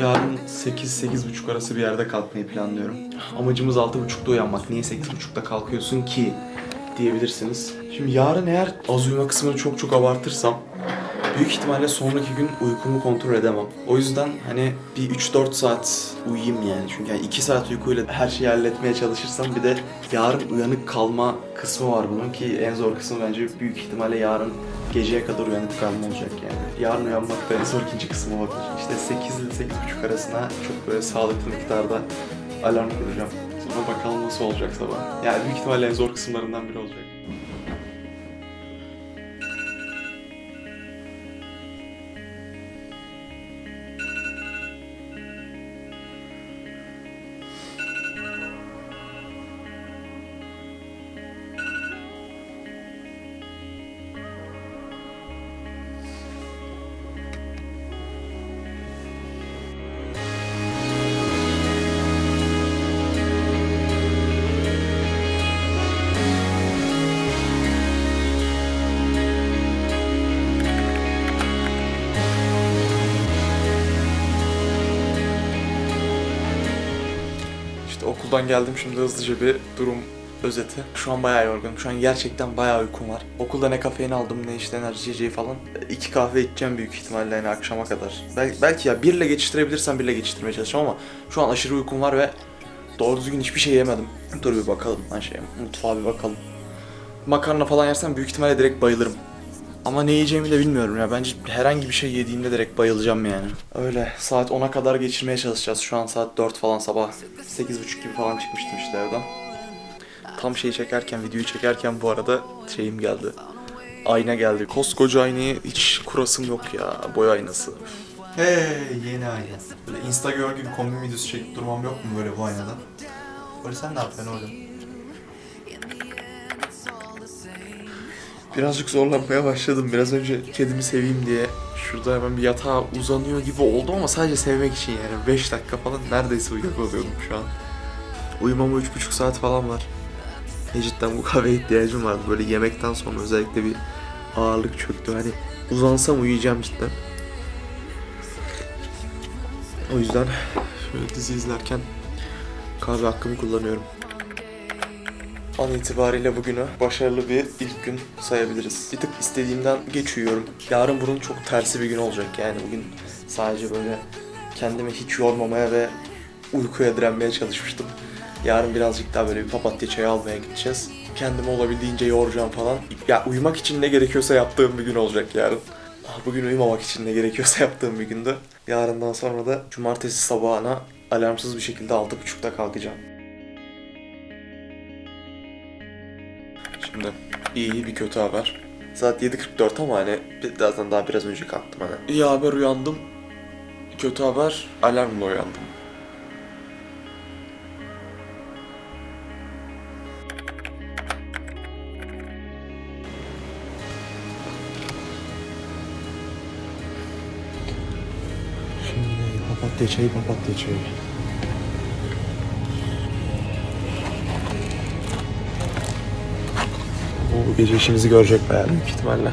Yarın 8-8.30 arası bir yerde kalkmayı planlıyorum. Amacımız 6.30'da uyanmak. Niye 8.30'da kalkıyorsun ki? diyebilirsiniz. Şimdi yarın eğer az uyuma kısmını çok çok abartırsam büyük ihtimalle sonraki gün uykumu kontrol edemem. O yüzden hani bir 3-4 saat uyuyayım yani. Çünkü yani 2 saat uykuyla her şeyi halletmeye çalışırsam bir de yarın uyanık kalma kısmı var bunun ki en zor kısmı bence büyük ihtimalle yarın geceye kadar uyanık kalma olacak yani. Yarın uyanmak da en zor ikinci kısmı olabilir. İşte 8 ile 8.30 arasına çok böyle sağlıklı miktarda alarm kuracağım. Sonra bakalım nasıl olacak sabah. Yani büyük ihtimalle en zor kısımlarından biri olacak. Okuldan geldim şimdi hızlıca bir durum özeti. Şu an bayağı yorgunum. Şu an gerçekten bayağı uykum var. Okulda ne kafein aldım ne işte enerji içeceği falan. İki kahve içeceğim büyük ihtimalle yani akşama kadar. Bel- belki ya birle geçiştirebilirsem birle geçiştirmeye çalışacağım ama şu an aşırı uykum var ve doğru düzgün hiçbir şey yemedim. Dur bir bakalım lan şey mutfağa bir bakalım. Makarna falan yersem büyük ihtimalle direkt bayılırım. Ama ne yiyeceğimi de bilmiyorum ya. Bence herhangi bir şey yediğimde direkt bayılacağım yani. Öyle. Saat 10'a kadar geçirmeye çalışacağız. Şu an saat 4 falan sabah. 8.30 gibi falan çıkmıştım işte evden. Tam şeyi çekerken, videoyu çekerken bu arada şeyim geldi. Ayna geldi. Koskoca aynayı hiç kurasım yok ya. Boy aynası. Hey yeni ayna. Böyle insta gör gibi kombin videosu çekip durmam yok mu böyle bu aynada? Böyle sen ne yapıyorsun oğlum? Birazcık zorlanmaya başladım. Biraz önce kedimi seveyim diye şurada hemen bir yatağa uzanıyor gibi oldum ama sadece sevmek için yani. 5 dakika falan neredeyse uyuyakalıyordum şu an. Uyumama 3,5 saat falan var. E cidden bu kahveye ihtiyacım vardı. Böyle yemekten sonra özellikle bir ağırlık çöktü. Hani uzansam uyuyacağım cidden. O yüzden şöyle dizi izlerken kahve hakkımı kullanıyorum. An itibariyle bugünü başarılı bir ilk gün sayabiliriz. Bir tık istediğimden geç uyuyorum. Yarın bunun çok tersi bir gün olacak yani bugün sadece böyle kendimi hiç yormamaya ve uykuya direnmeye çalışmıştım. Yarın birazcık daha böyle bir papatya çayı almaya gideceğiz. Kendimi olabildiğince yoracağım falan. Ya uyumak için ne gerekiyorsa yaptığım bir gün olacak yarın. Ah, Bugün uyumamak için ne gerekiyorsa yaptığım bir gündü. Yarından sonra da cumartesi sabahına alarmsız bir şekilde 6.30'da kalkacağım. Şimdi iyi bir kötü haber. Saat 7.44 ama hani bir- zaten daha biraz önce kalktım hani. İyi haber uyandım. Kötü haber alarmla uyandım. Şimdi papatya çayı papatya çayı. Gece işimizi görecek bayağı büyük ihtimalle.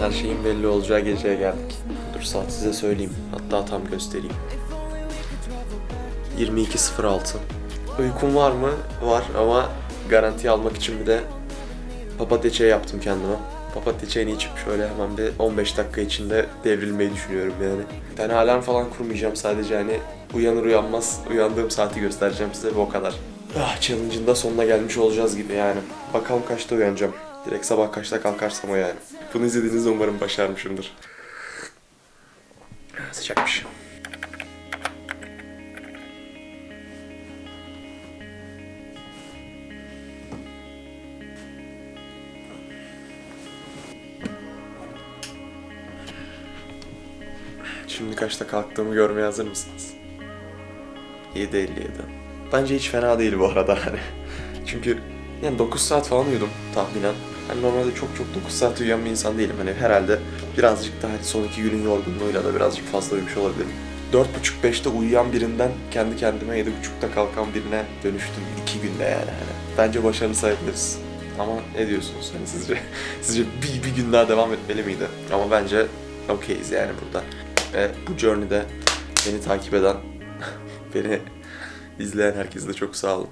Her şeyin belli olacağı geceye geldik. Dur saat size söyleyeyim. Hatta tam göstereyim. 22.06 Uykum var mı? Var ama garanti almak için bir de papatya çayı yaptım kendime. Papatya çayını içip şöyle hemen bir 15 dakika içinde devrilmeyi düşünüyorum yani. Bir tane alarm falan kurmayacağım sadece hani uyanır uyanmaz uyandığım saati göstereceğim size ve o kadar. Ah, challenge'ın da sonuna gelmiş olacağız gibi yani. Bakalım kaçta uyanacağım. Direkt sabah kaçta kalkarsam o yani. Bunu izlediğinizde umarım başarmışımdır. Sıcakmış. Şimdi kaçta kalktığımı görmeye hazır mısınız? 7.57. Bence hiç fena değil bu arada hani. Çünkü yani 9 saat falan uyudum tahminen. Hani normalde çok çok 9 saat uyuyan bir insan değilim. Hani herhalde birazcık da hani son iki günün yorgunluğuyla da birazcık fazla uyumuş olabilirim. 4.30-5'te uyuyan birinden kendi kendime 7.30'da kalkan birine dönüştüm iki günde yani. Hani bence başarılı sayabiliriz. Ama ne diyorsunuz hani sizce? Sizce bir, bir gün daha devam etmeli miydi? Ama bence okeyiz yani burada. Ve bu journey'de beni takip eden, beni izleyen herkese de çok sağ olun.